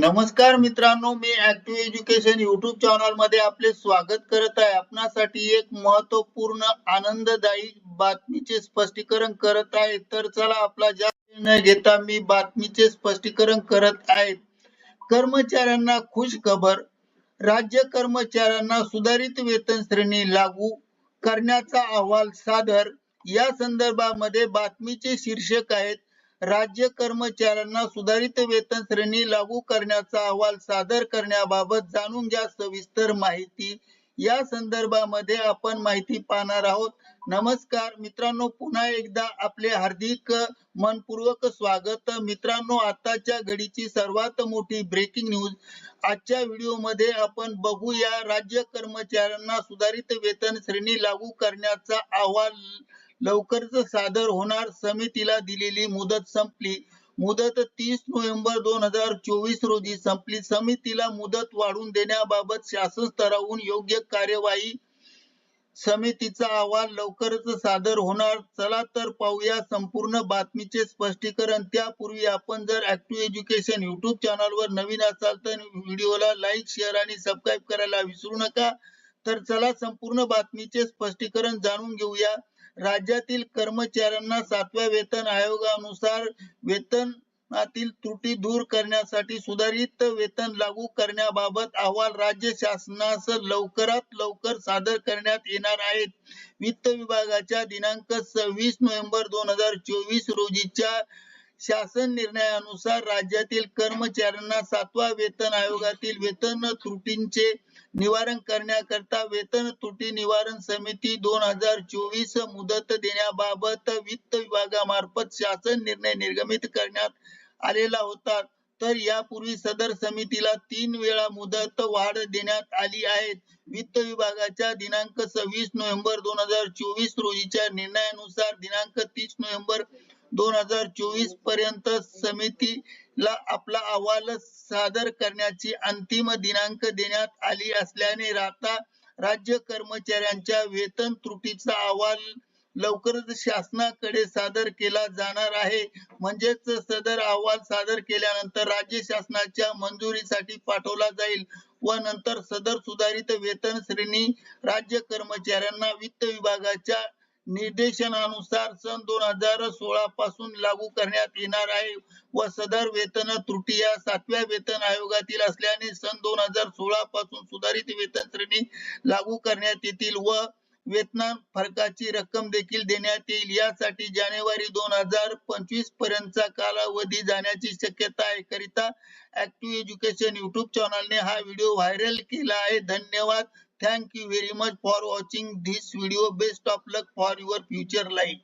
नमस्कार मित्रांनो मी ऍक्टिव्ह एज्युकेशन युट्यूब चॅनलमध्ये आपले स्वागत करत आहे. आपणासाठी एक महत्त्वपूर्ण आनंददायी बातमीचे स्पष्टीकरण करत आहे. तर चला आपला जास्त न घेता मी बातमीचे स्पष्टीकरण करत आहे. कर्मचाऱ्यांना खुश खबर राज्य कर्मचाऱ्यांना सुधारित वेतन श्रेणी लागू करण्याचा अहवाल सादर. या संदर्भामध्ये बातमीचे शीर्षक आहेत राज्य कर्मचाऱ्यांना सुधारित वेतन श्रेणी लागू करण्याचा अहवाल सादर करण्याबाबत जाणून घ्या सविस्तर माहिती. या संदर्भामध्ये आपण माहिती पाहणार आहोत. नमस्कार मित्रांनो पुन्हा एकदा आपले हार्दिक मनपूर्वक स्वागत. मित्रांनो आताच्या घडीची सर्वात मोठी ब्रेकिंग न्यूज आजच्या व्हिडिओमध्ये आपण बघूया राज्य कर्मचाऱ्यांना सुधारित वेतन श्रेणी लागू करण्याचा अहवाल लवकरच सादर होणार. समितीला दिलेली मुदत संपली. मुदत तीस नोव्हेंबर दोन हजार चोवीस रोजी संपली. समितीला मुदत वाढून देण्याबाबत शासन स्तरावरून योग्य कार्यवाही समितीचा अहवाल लवकरच सादर होणार. चला तर पाहूया संपूर्ण बातमीचे स्पष्टीकरण. त्यापूर्वी आपण जर ऍक्टिव्ह एज्युकेशन युट्यूब चॅनलवर नवीन असाल तर व्हिडिओला लाईक शेअर आणि सबस्क्राईब करायला विसरू नका. तर चला संपूर्ण बातमीचे स्पष्टीकरण जाणून घेऊया. राज्यातील कर्मचाऱ्यांना सातव्या वेतन आयोगानुसार वेतनातील त्रुटी दूर करण्यासाठी सुधारित वेतन लागू करण्याबाबत अहवाल राज्य शासनास लवकरात लवकर सादर करण्यात येणार आहेत. वित्त विभागाच्या दिनांक सव्वीस नोव्हेंबर दोन हजार चोवीस रोजीच्या शासन निर्णयानुसार राज्यातील कर्मचाऱ्यांना सातवा वेतन आयोगातील वेतन त्रुटींचे निवारण करण्याकरता वेतन तुटी निवारण समिती दोन हजार चोवीस मुदत देण्याबाबत वित्त विभागामार्फत शासन निर्णय निर्गमित करण्यात आलेला होता. तर यापूर्वी सदर समितीला तीन वेळा मुदत वाढ देण्यात आली आहे. वित्त विभागाच्या दिनांक सव्वीस नोव्हेंबर दोन हजार चोवीस रोजीच्या निर्णयानुसार दिनांक तीस नोव्हेंबर दोन हजार चोवीसपर्यंत समितीला आपला अहवाल सादर करण्याची अंतिम दिनांक देण्यात आली असल्याने राहता राज्य कर्मचाऱ्यांच्या वेतन त्रुटीचा अहवाल लवकरच शासनाकडे सादर केला जाणार आहे. म्हणजेच सदर अहवाल सादर केल्यानंतर राज्य शासनाच्या मंजुरीसाठी पाठवला जाईल व नंतर सदर सुधारित वेतन श्रेणी राज्य कर्मचाऱ्यांना वित्त विभागाच्या निर्देशनानुसार सन दोन हजार सोळा पासून लागू करण्यात येणार आहे. व सदर वेतन त्रुटी या सातव्या वेतन आयोगातील असल्याने सन दोन हजार सोळा पासून सुधारित वेतन श्रेणी लागू करण्यात येतील व वेतना फरकाची रक्कम देखील देण्यात येईल. यासाठी जानेवारी दोन हजार पंचवीस पर्यंतचा कालावधी जाण्याची शक्यता आहे. करिता ऍक्टिव्ह एज्युकेशन युट्यूब चॅनलने हा व्हिडिओ व्हायरल केला आहे. धन्यवाद. Thank you very much for watching this video. Best of luck for your future life.